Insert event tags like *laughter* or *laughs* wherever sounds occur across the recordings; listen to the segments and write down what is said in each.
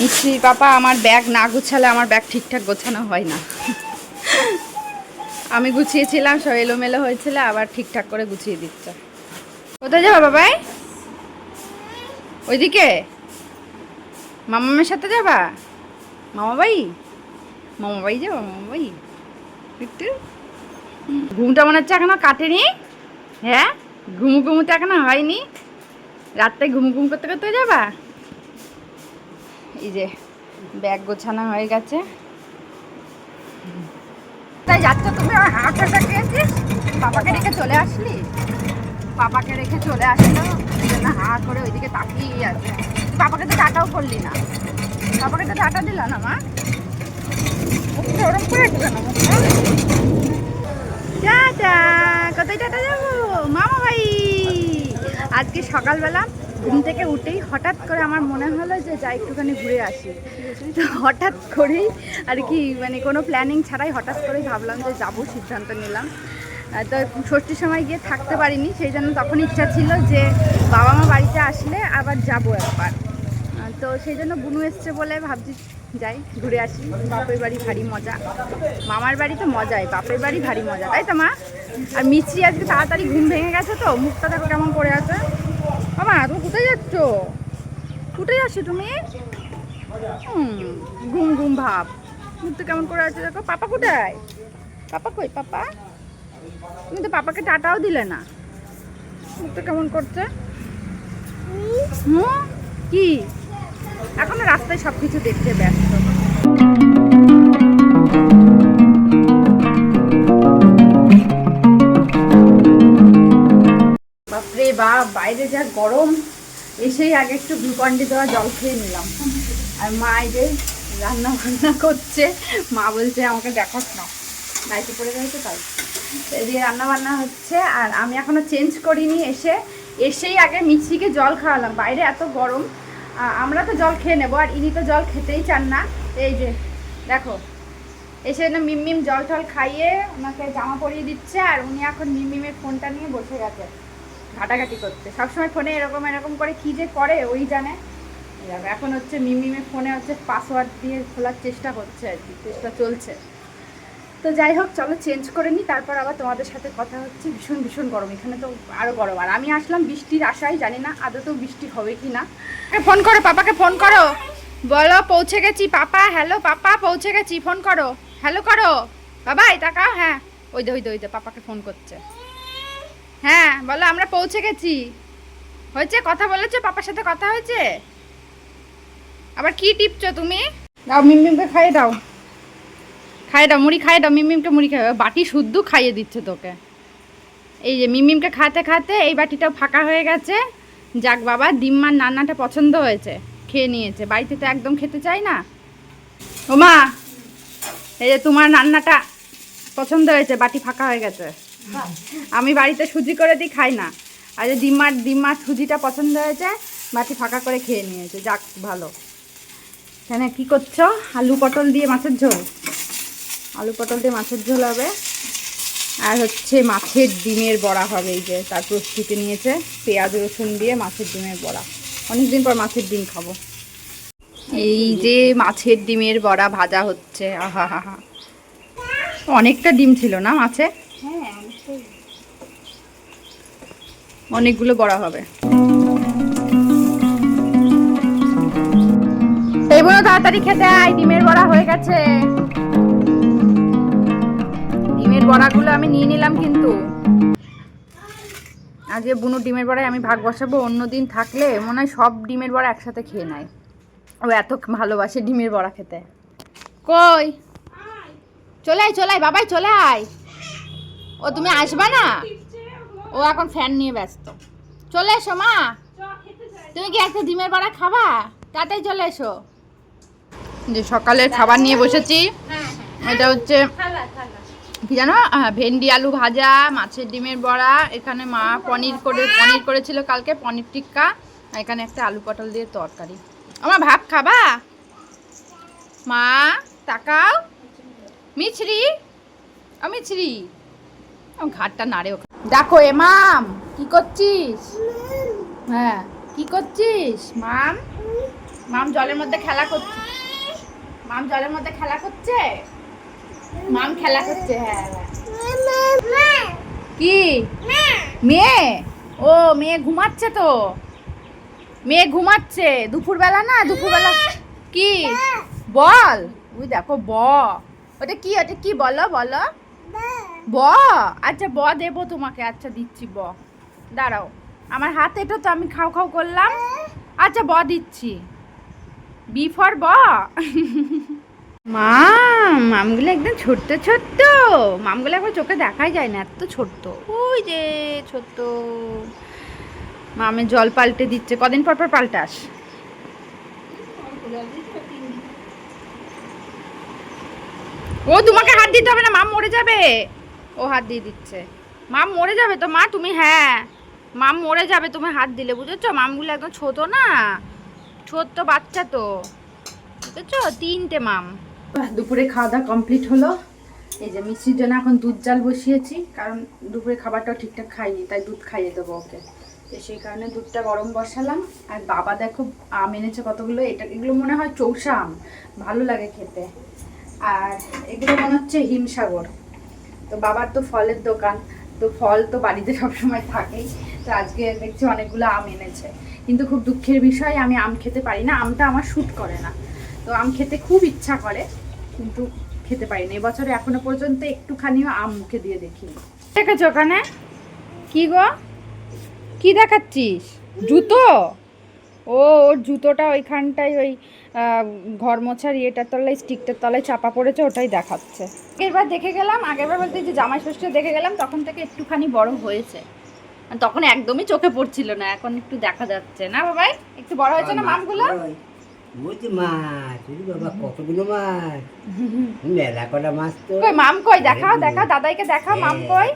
মিষ্টি পাপা, আমার ব্যাগ না গুছালে আমার ব্যাগ ঠিকঠাক গোছানো হয় না। আমি গুছিয়েছিলাম, সব এলোমেলো হয়েছিল, আবার ঠিকঠাক করে গুছিয়ে দিচ্ছে। কোথায় যাবা বাবাই? ওইদিকে? মামামের সাথে যাবা? মামা বাই মামা বাই যাবা মামা বাই একটু। ঘুমটা মনে হচ্ছে এখনও কাটেনি? হ্যাঁ? ঘুমু ঘুমুতে এখনও হয়নি? রাত্রে ঘুম ঘুম করতে করতে যাবা? এই যে ব্যাগ গোছানো হয়ে গেছে। তাই যাচ্ছ তুমি? আমার হাত হাতা খেয়েছিস পাপাকে রেখে চলে আসলি? পাপাকে রেখে চলে আসলো এই জন্য হা করে ওইদিকে তাকিয়ে আছে। পাপাকে তো টাটাও করলি না। পাপাকে তো টাটা দিল না, মা? টাটা কোথায় টাটা যাব? মামা ভাই! আজকে সকালবেলা ঘুম থেকে উঠেই হঠাৎ করে আমার মনে হলো যে যাই একটুখানি ঘুরে আসি। তো হঠাৎ করেই আর কি মানে কোনো প্ল্যানিং ছাড়াই হঠাৎ করেই ভাবলাম যে যাব, সিদ্ধান্ত নিলাম। তো ষষ্ঠীর সময় গিয়ে থাকতে পারিনি, সেই জন্য তখন ইচ্ছা ছিল যে বাবা মা বাড়িতে আসলে আবার যাব একবার। তো সেই জন্য বুনু এসছে বলে ভাবছি যাই ঘুরে আসি। বাপের বাড়ি ভারী মজা। মামার বাড়ি তো মজাই, বাপের বাড়ি ভারী মজা। তাই তো মা? আর মিছরি আজকে তাড়াতাড়ি ঘুম ভেঙে গেছে তো, মুখটা দেখো কেমন করে আছে। বাবা, তুমি কোথায় যাচ্ছ? কোথায় যাচ্ছ তুমি? ঘুম ঘুম ভাব। মুখটা কেমন করে আছে দেখো। পাপা কোথায়? পাপা কই, পাপা? তুমি তো পাপাকে টাটাও দিলে না। মুখটা কেমন করছে? হুম, কি? এখনও রাস্তায় সব কিছু দেখতে ব্যস্ত। বাপ, বাইরে যা গরম, এসেই আগে একটু গ্লুকন্ডি দেওয়া জল খেয়ে নিলাম। আর মা যে রান্না বান্না করছে, মা বলছে আমাকে দেখাস না। নাইটি পড়ে গেছে তাই। এদিকে রান্না বান্না হচ্ছে, আর আমি এখনও চেঞ্জ করিনি এসে, এসেই আগে মিক্সিকে জল খাওয়ালাম। বাইরে এত গরম আমরা তো জল খেয়ে নেব, আর ইনি তো জল খেতেই চান না। এই যে, দেখো, এসে না মিমমিম জল টল খাইয়ে ওনাকে জামা পরিয়ে দিচ্ছে, আর উনি এখন মিমমিমের ফোনটা নিয়ে বসে গেছে। ঘাটাঘাটি করতে। সবসময় ফোনে এরকম এরকম করে কী যে করে, ওই জানে। এখন হচ্ছে মিমমিমের ফোনে হচ্ছে পাসওয়ার্ড দিয়ে খোলার চেষ্টা করছে আর কি, চেষ্টা চলছে। তো যাই হোক, চলো চেঞ্জ করে নিই তারপর আবার তোমাদের সাথে কথা হচ্ছে। ভীষণ ভীষণ গরম, এখানে তো আরও গরম। আর আমি আসলাম বৃষ্টির আশায়, জানি না আদতেও বৃষ্টি হবে কি না। ফোন করো, পাপাকে ফোন করো। বলো, পৌঁছে গেছি, পাপা, হ্যালো, পাপা, পৌঁছে গেছি, ফোন করো। হ্যালো, করো। বাবা এই টাকা হ্যাঁ। ওই দে ওই দে ওই দে, পাপাকে ফোন করছে। হ্যাঁ বলো আমরা পৌঁছে গেছি। হয়েছে? কথা বলেছ? পাপার সাথে কথা হয়েছে? আবার কি টিপছো তুমি? দাও মিমমিমকে খাইয়ে দাও। খাইয়ে দাও মুড়ি খাইয়ে দাও মিমমিমকে মুড়ি খাইয়ে বাটি শুদ্ধ খাইয়ে দিচ্ছে তোকে। এই যে মিমমিমকে খাতে খাতে এই বাটিটাও ফাঁকা হয়ে গেছে। যাক বাবা ডিম্মার রান্নাটা পছন্দ হয়েছে। খেয়ে নিয়েছে। বাড়িতে তো একদম খেতে চাই না। ওমা এই যে তোমার রান্নাটা পছন্দ হয়েছে বাটি ফাঁকা হয়ে গেছে। আমি বাড়িতে সুজি করে দিই, খাই না। আর যে ডিম্মার ডিম্মার সুজিটা পছন্দ হয়েছে বাটি ফাঁকা করে খেয়ে নিয়েছে, যাক, ভালো। এখানে কি করছ? আলু পটল দিয়ে মাছের ঝোল? আলু পটল দিয়ে মাছের ঝোল হবে। আর হচ্ছে মাছের ডিমের বড়া হবে, এই যে, তার প্রস্তুতি নিয়েছে। পেঁয়াজ, রসুন দিয়ে মাছের ডিমের বড়া। অনেকদিন পর মাছের ডিম খাব। এই যে মাছের ডিমের বড়া ভাজা হচ্ছে আহা হা হা অনেকটা ডিম ছিল না মাছে? অনেকগুলো বড়া হবে। এইগুলো তাড়াতাড়ি খেতে আয়, ডিমের বড়া হয়ে গেছে। ডিমের বড়াগুলো আমি নিয়ে নিলাম কিন্তু। আজকে বুনো ডিমের বড়ায় আমি ভাগ বসাবো, অন্য দিন থাকলে মনে হয় সব ডিমের বড়া একসাথে খেয়ে নেয়। ও এত ভালোবাসে ডিমের বড়া খেতে। কই? চলে আয় চলে আয়, বাবাই চলে আয়। ও, তুমি আসবা না? ও এখন ফ্যান নিয়ে ব্যস্ত। চলে এসো, মা। তুমি কি একটা ডিমের বড়া খাবা? তাতেই চলে এসো। যে সকালের খাবার নিয়ে বসেছি। এটা হচ্ছে কি জানো? ভেন্ডি আলু ভাজা, মাছের ডিমের বড়া। এখানে মা পনির করে পনির করেছিল কালকে, পনির টিক্কা। এখানে একটা আলু পটল দিয়ে তরকারি। আমার ভাত খাবা? মা, তাকাও। মিছরি। ও, মিছরি। ঘাটটা নাড়ে ওখানে। দেখো এ মাম, কি করছিস? হ্যাঁ কি করছিস? মাম? মাম জলের মধ্যে খেলা করছে। মাম জলের মধ্যে খেলা করছে? মাম খেলা করছে হ্যাঁ হ্যাঁ। কি? মেয়ে? ও, মেয়ে ঘুমাচ্ছে তো। মেয়ে ঘুমাচ্ছে। দুপুরবেলা না, দুপুরবেলা কি? বল। ওই দেখো ব। ওটা কি? ওটা কি? বলো বলো। ব। আচ্ছা ব দেবো তোমাকে। আচ্ছা দিচ্ছি ব। দাঁড়াও। আমার হাতে তো আমি খাও খাও করলাম। আচ্ছা ব দিচ্ছি। বি ফর ব। মাম মামগুলো একদম ছোট্ট ছোট্ট। মামগুলো একবার চোখে দেখাই যায় না, এত ছোট্ট। ওই যে, ছোট্ট। মামে জল পাল্টে দিচ্ছে। কদিন পর পর পাল্টাস? ও, তোমাকে হাত দিতে হবে না, মাম মরে যাবে। ও হাত দিয়ে দিচ্ছে। মাম মরে যাবে তো, মা তুমি হ্যাঁ। মাম মরে যাবে, তুমি হাত দিলে, বুঝেছ? মামগুলো একদম ছোট না। ছোট্ট বাচ্চা তো। বুঝেছ? তিনটে মাম। দুপুরে খাওয়া দাওয়া কমপ্লিট হলো। এই যে মিষ্টির জন্য এখন দুধ জাল বসিয়েছি, কারণ দুপুরে খাবারটাও ঠিকঠাক খাইনি, তাই দুধ খাইয়ে দেবো ওকে। তো সেই কারণে দুধটা গরম বসালাম। আর বাবা দেখো, আম এনেছে কতগুলো, এটা এগুলো মনে হয় চৌষা আম। ভালো লাগে খেতে। আর এগুলো মনে হচ্ছে হিমসাগর। তো বাবার তো ফলের দোকান, তো ফল তো বাড়িতে সবসময় থাকেই। তো আজকে দেখছি অনেকগুলো আম এনেছে। কিন্তু খুব দুঃখের বিষয়, আমি আম খেতে পারি না, আমটা আমার শ্যুট করে না। তো আম খেতে খুব ইচ্ছা করে, কিন্তু খেতে পারি না এবছরে এখনও পর্যন্ত একটুখানিও আম মুখে দিয়ে দেখিনি। দেখেছ ওখানে? কি গো? কি দেখাচ্ছিস? জুতো? ও, ওর জুতোটা ওইখানটায় ওই ঘর মোছার ইয়েটার তলায় স্টিকটার তলায় চাপা পড়েছে ওটাই দেখাচ্ছে। আগেরবার দেখে গেলাম আগেরবার বলতে যে জামাই ষষ্ঠী দেখে গেলাম তখন থেকে একটুখানি বড় হয়েছে। তখন একদমই চোখে পড়ছিল না এখন একটু দেখা যাচ্ছে। না বাবাই একটু বড় হয়েছে না মামগুলো বলছি মাছ বাবা কতগুলো মাছ? মেলা কটা মাছ তো। কই মাম কই? দেখাও দেখা দাদাইকে দেখা মাম কই?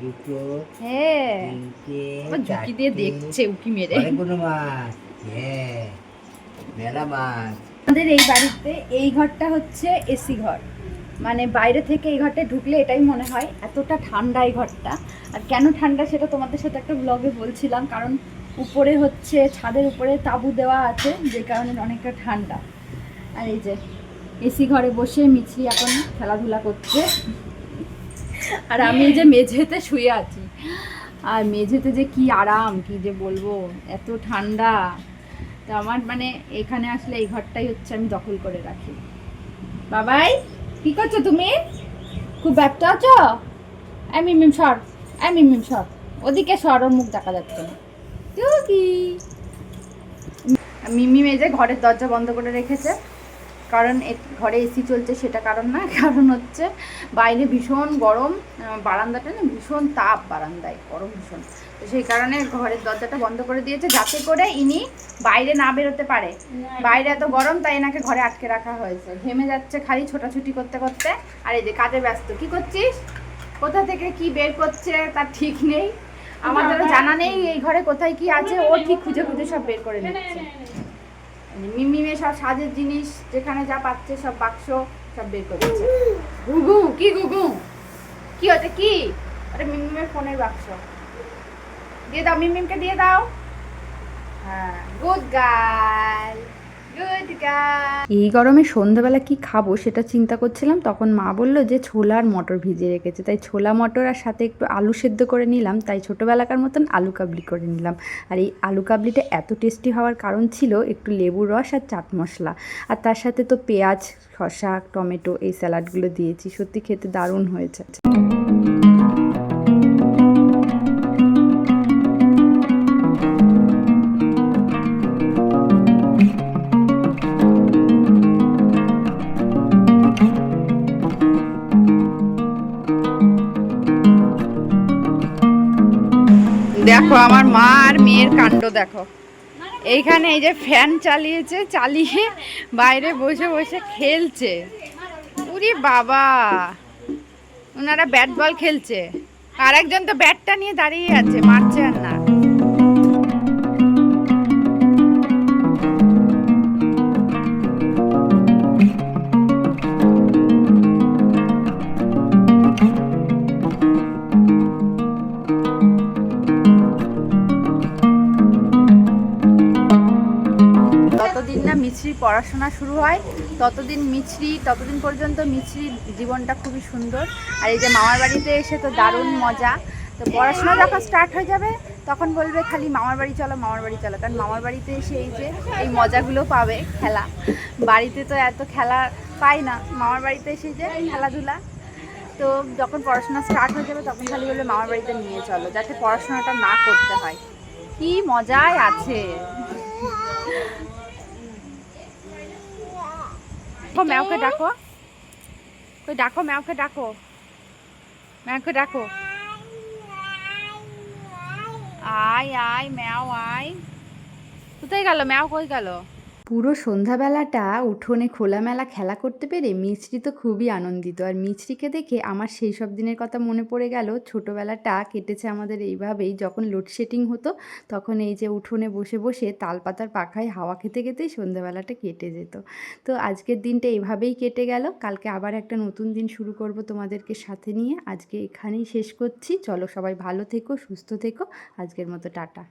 দুটো হ্যাঁ। ঝুঁকি দিয়ে দেখছে উকি মেরে। মাছ। হ্যাঁ। আমাদের এই বাড়িতে এই ঘরটা হচ্ছে এসি ঘর। মানে বাইরে থেকে এই ঘরটা ঢুকলে এটাই মনে হয় এতটা ঠান্ডা এই ঘরটা। আর কেন ঠান্ডা সেটা তোমাদের সাথে একটা ব্লগে বলছিলাম, কারণ উপরে হচ্ছে ছাদের উপরে তাবু দেওয়া আছে, যে কারণে অনেকটা ঠান্ডা। আর এই যে এসি ঘরে বসে মিছরি এখন খেলাধুলা করছে। আর আমি এই যে মেঝেতে শুয়ে আছি। আর মেঝেতে যে কি আরাম, কি যে বলব, এত ঠান্ডা। তো আমার মানে এখানে আসলে এই ঘরটাই হচ্ছে আমি দখল করে রাখি। বাবাই, কি করছ তুমি? খুব ব্যস্ত আছো? আমি মিমিম সর। আমি মিমিম সর। ওদিকে সর, ওর মুখ দেখা যাচ্ছে না। কি? মিমি মেজে ঘরের দরজা বন্ধ করে রেখেছে। কারণ এ- ঘরে এসি চলছে সেটা কারণ না *laughs* কারণ হচ্ছে বাইরে ভীষণ গরম বারান্দাটা না ভীষণ তাপ বারান্দায় গরম ভীষণ। তো সেই কারণে ঘরের দরজাটা বন্ধ করে দিয়েছে যাতে করে ইনি বাইরে না বেরোতে পারে। বাইরে এত গরম তাই এনাকে ঘরে আটকে রাখা হয়েছে। ঘেমে যাচ্ছে খালি ছোটাছুটি করতে করতে। আর এই যে কাজে ব্যস্ত কি করছিস? কোথা থেকে কি বের করছে তার ঠিক নেই। আমাদের জানা নেই এই ঘরে কোথায় কি আছে ও ঠিক খুঁজে খুঁজে সব বের করে নিচ্ছে। মিমিমে সব সাজের জিনিস, যেখানে যা পাচ্ছে সব বাক্স সব বের করে দিচ্ছে। গুগু, কি ঘুঘু কি ওটা কি? ওটা মিমিমের ফোনের বাক্স। দিয়ে দাও, মিমিমকে দিয়ে দাও। হ্যাঁ গুড গার্ল। এই গরমে সন্ধ্যাবেলা কি খাব সেটা চিন্তা করছিলাম, তখন মা বলল যে ছোলা আর মটর ভিজিয়ে রেখেছে। তাই ছোলা মটর আর সাথে একটু আলু সেদ্ধ করে নিলাম, তাই ছোটোবেলাকার মতন আলু কাবলি করে নিলাম। আর এই আলু কাবলিটা এত টেস্টি হওয়ার কারণ ছিল একটু লেবুর রস আর চাট মশলা। আর তার সাথে তো পেঁয়াজ, শসা, টমেটো এই স্যালাডগুলো দিয়েছি, সত্যি খেতে দারুণ হয়েছে। দেখো, আমার মা আর মেয়ের কাণ্ড দেখো। এইখানে এই যে ফ্যান চালিয়েছে, চালিয়ে বাইরে বসে বসে খেলছে। উরি বাবা, ওনারা ব্যাট বল খেলছে। আর একজন তো ব্যাটটা নিয়ে দাঁড়িয়ে আছে, মারছে আর না। পড়াশোনা শুরু হয়, ততদিন মিছরি, ততদিন পর্যন্ত মিছরির জীবনটা খুবই সুন্দর। আর এই যে মামার বাড়িতে এসে তো দারুণ মজা। তো পড়াশোনা যখন স্টার্ট হয়ে যাবে, তখন বলবে খালি মামার বাড়ি চলো, মামার বাড়ি চলো। কারণ মামার বাড়িতে এসে এই যে এই মজাগুলো পাবে খেলা। বাড়িতে তো এত খেলা পায় না। মামার বাড়িতে এসে যে খেলাধুলা। তো যখন পড়াশোনা স্টার্ট হয়ে যাবে, তখন খালি বলবে মামার বাড়িতে নিয়ে চলো, যাতে পড়াশোনাটা না করতে হয়। কি মজাই আছে। ও ম্যাওকে ডাকো। কই ডাকো ম্যাওকে ডাকো। ম্যাওকে ডাকো। আয় আয়, ম্যাও, আয়। কোথায় গেল? ম্যাও কই গেল? পুরো সন্ধ্যাবেলাটা উঠোনে খোলামেলা খেলা করতে পেরে মিছরি তো খুবই আনন্দিত। আর মিছরিকে দেখে আমার সেই সব দিনের কথা মনে পড়ে গেল। ছোটোবেলাটা কেটেছে আমাদের এইভাবেই। যখন লোডশেডিং হতো, তখন এই যে উঠোনে বসে বসে তালপাতার পাখায় হাওয়া খেতে খেতেই সন্ধ্যাবেলাটা কেটে যেত। তো আজকের দিনটা এভাবেই কেটে গেল। কালকে আবার একটা নতুন দিন শুরু করব তোমাদেরকে সাথে নিয়ে। আজকে এখানেই শেষ করছি। চলো সবাই ভালো থেকো, সুস্থ থেকো। আজকের মতো টাটা।